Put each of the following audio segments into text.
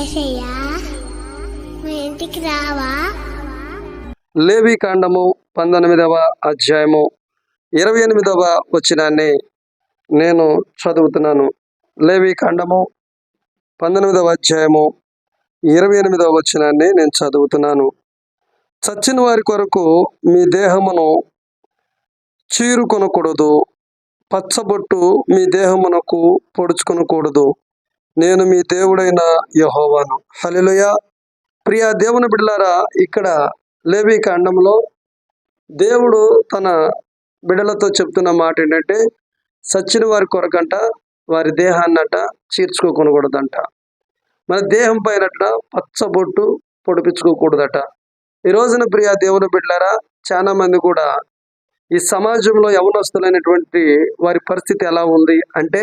ఏసయ్యా మా ఇంటికి రావా? లేవి కాండము పంతొమ్మిదవ అధ్యాయము ఇరవై ఎనిమిదవ వచనాన్ని నేను చదువుతున్నాను. లేవి కాండము పంతొమ్మిదవ అధ్యాయము ఇరవై ఎనిమిదవ వచనాన్ని నేను చదువుతున్నాను. చచ్చిన వారి కొరకు మీ దేహమును చీరుకొనకూడదు పచ్చబొట్టు మీ దేహమునకు పొడుచుకొనకూడదు. నేను మీ దేవుడైన యహోవాను. హలిలుయ ప్రియ దేవుని బిడ్డలారా ఇక్కడ లేవి కాండంలో దేవుడు తన బిడలతో చెప్తున్న మాట ఏంటంటే సచ్చిన వారి కొరకంట వారి దేహాన్నట చీర్చుకోకూడదంట మన దేహం పైనట పచ్చబొట్టు పొడిపించుకోకూడదట. ఈ రోజున ప్రియ దేవుని బిడ్డలారా చాలా మంది కూడా ఈ సమాజంలో యవనస్తులైనటువంటి వారి పరిస్థితి ఎలా ఉంది అంటే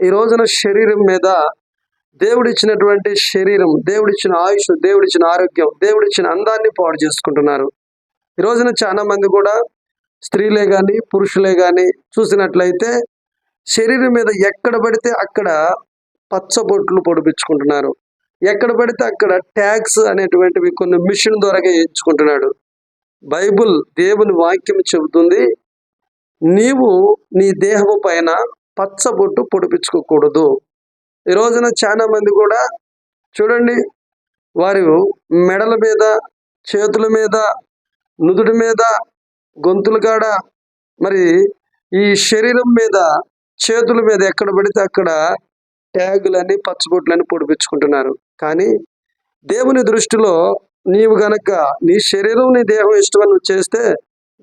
ఈ రోజున శరీరం మీద దేవుడిచ్చినటువంటి శరీరం దేవుడిచ్చిన ఆయుష్ దేవుడిచ్చిన ఆరోగ్యం దేవుడిచ్చిన అందాన్ని పాడు చేసుకుంటున్నారు. ఈ రోజున చాలా మంది కూడా స్త్రీలే కానీ పురుషులే కానీ చూసినట్లయితే శరీరం మీద ఎక్కడ పడితే అక్కడ పచ్చబొట్లు పొడిపించుకుంటున్నారు. ఎక్కడ పడితే అక్కడ ట్యాగ్స్ అనేటువంటివి కొన్ని మిషన్ ద్వారా ఎంచుకుంటున్నాడు. బైబుల్ దేవుని వాక్యం చెబుతుంది నీవు నీ దేహము పైన పచ్చబొట్టు పొడిపించుకోకూడదు. ఈ రోజున చాలా మంది కూడా చూడండి వారు మెడల మీద చేతుల మీద నుదుటి మీద గొంతుల కాడ మరి ఈ శరీరం మీద చేతుల మీద ఎక్కడ పడితే అక్కడ ట్యాగులని పచ్చబొట్లని పొడిపించుకుంటున్నారు. కానీ దేవుని దృష్టిలో నీవు గనక నీ శరీరం నీ దేహం ఇష్టమని చేస్తే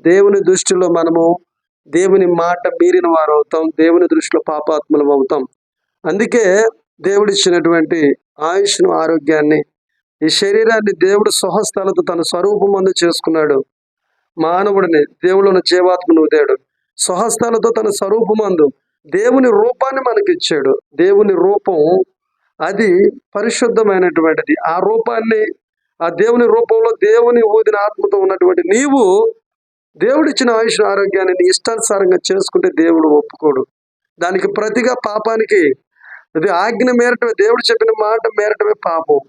దేవుని దృష్టిలో మనము దేవుని మాట మీరిన వారు అవుతాం దేవుని దృష్టిలో పాపాత్మలం అవుతాం అందుకే దేవుడిచ్చినటువంటి ఆయుష్ను ఆరోగ్యాన్ని ఈ శరీరాన్ని దేవుడు స్వహస్థలతో తన స్వరూపం మందు చేసుకున్నాడు. మానవుడిని దేవుడు జీవాత్మను ఉదాడు స్వహస్తాలతో తన స్వరూపమందు దేవుని రూపాన్ని మనకిచ్చాడు. దేవుని రూపం అది పరిశుద్ధమైనటువంటిది. ఆ రూపాన్ని ఆ దేవుని రూపంలో దేవుని ఊదిన ఆత్మతో ఉన్నటువంటి నీవు దేవుడిచ్చిన ఆయుష్ ఆరోగ్యాన్ని నీ ఇష్టానుసారంగా చేసుకుంటే దేవుడు ఒప్పుకోడు. దానికి ప్రతిగా పాపానికి ఇది ఆజ్ఞ మేరటమే దేవుడు చెప్పిన మాట మేరటమే పాపం.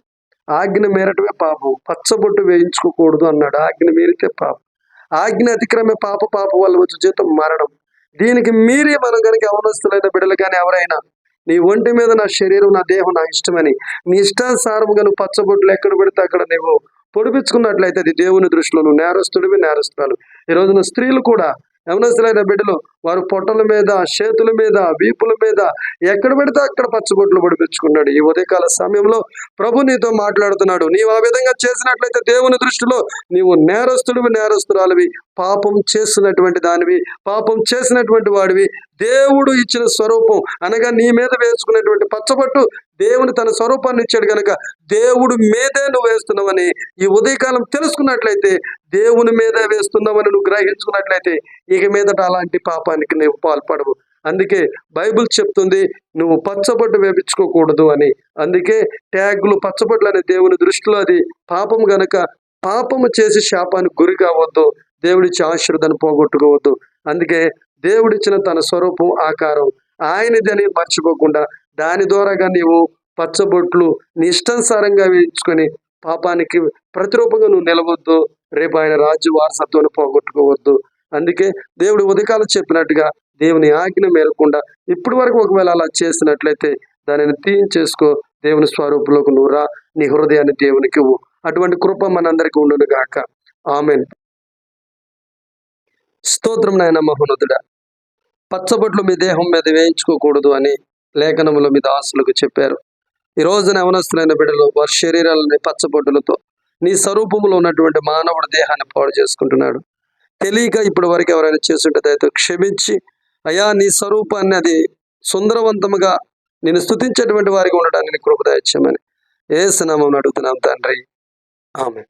ఆజ్ఞ మేరటమే పాపం. పచ్చబొట్టు వేయించుకోకూడదు అన్నాడు. ఆజ్ఞ మీరితే పాపం. ఆజ్ఞ అతిక్రమే పాప పాప వల్ల వచ్చే జీతం మరణం. దీనికి మీరే మనం కనుక అవనస్తులైన బిడ్డలు కానీ ఎవరైనా నీ ఒంటి మీద నా శరీరం నా దేహం నా ఇష్టమని నీ ఇష్టానుసారముగా నువ్వు పచ్చబొట్లు ఎక్కడ పెడితే అక్కడ నువ్వు పొడిపించుకున్నట్లయితే అది దేవుని దృష్టిలో నువ్వు నేరస్తుడివి నేరస్తున్నాను ఈ రోజున స్త్రీలు కూడా యవనస్తులైన బిడ్డలు వారు పొట్టల మీద చేతుల మీద వీపుల మీద ఎక్కడ పెడితే అక్కడ పచ్చబొట్లు పడిపించుకున్నాడు ఈ ఉదయకాల సమయంలో ప్రభు నీతో మాట్లాడుతున్నాడు. నీవు ఆ విధంగా చేసినట్లయితే దేవుని దృష్టిలో నీవు నేరస్తుడివి నేరస్తురాలివి. పాపం చేస్తున్నటువంటి దానివి పాపం చేసినటువంటి వాడివి. దేవుడు ఇచ్చిన స్వరూపం. అనగా నీ మీద వేసుకునేటువంటి పచ్చబట్టు దేవుని తన స్వరూపాన్ని ఇచ్చాడు కనుక దేవుడు మీదే నువ్వు వేస్తున్నావని ఈ ఉదయకాలం తెలుసుకున్నట్లయితే దేవుని మీదే వేస్తున్నావని నువ్వు గ్రహించుకున్నట్లయితే ఇక మీదట అలాంటి పాపానికి నువ్వు పాల్పడవు. అందుకే బైబిల్ చెప్తుంది నువ్వు పచ్చబొట్టు వేపించుకోకూడదు అని. అందుకే ట్యాగులు పచ్చబొట్లు అనే దేవుని దృష్టిలో అది పాపం గనక పాపము చేసి శాపానికి గురి కావద్దు దేవుడిచ్చి ఆశీర్వాదాన్ని పోగొట్టుకోవద్దు. అందుకే దేవుడిచ్చిన తన స్వరూపం ఆకారం. ఆయనదని మర్చిపోకుండా దాని ద్వారాగా నీవు పచ్చబొట్లు నీ ఇష్టానుసారంగా వేయించుకొని పాపానికి ప్రతిరూపంగా నువ్వు నిలవద్దు. రేపు ఆయన రాజ్య వారసత్వాన్ని పోగొట్టుకోవద్దు. అందుకే దేవుడు ఉదకాలు చెప్పినట్టుగా దేవుని ఆజ్ఞ మేరకుండా ఇప్పటి వరకు ఒకవేళ అలా చేసినట్లయితే దానిని తీయించేసుకో. దేవుని స్వరూపంలోకి నువ్వు రా. నీ హృదయాన్ని దేవునికి ఇవ్వు. అటువంటి కృప మనందరికీ ఉండును గాక ఆమెన్. స్తోత్రం నాయన మహోన్నతుడా. పచ్చబొట్లు మీ దేహం మీద వేయించుకోకూడదు అని లేఖనములు మీ దాసులకు చెప్పారు. ఈ రోజున అవనస్తులైన బిడ్డలు వారి శరీరాలని పచ్చబొడ్డులతో నీ స్వరూపంలో ఉన్నటువంటి మానవుడు దేహాన్ని పాడు చేసుకుంటున్నాడు. తెలియక ఇప్పుడు వరకు ఎవరైనా చేస్తుంటే దయతో క్షమించి అయా నీ స్వరూపాన్ని అది సుందరవంతముగా నేను స్థుతించేటువంటి వారికి ఉండడానికి నీ ఏ స్నామం అడుగుతున్నాం తండ్రి. ఆమె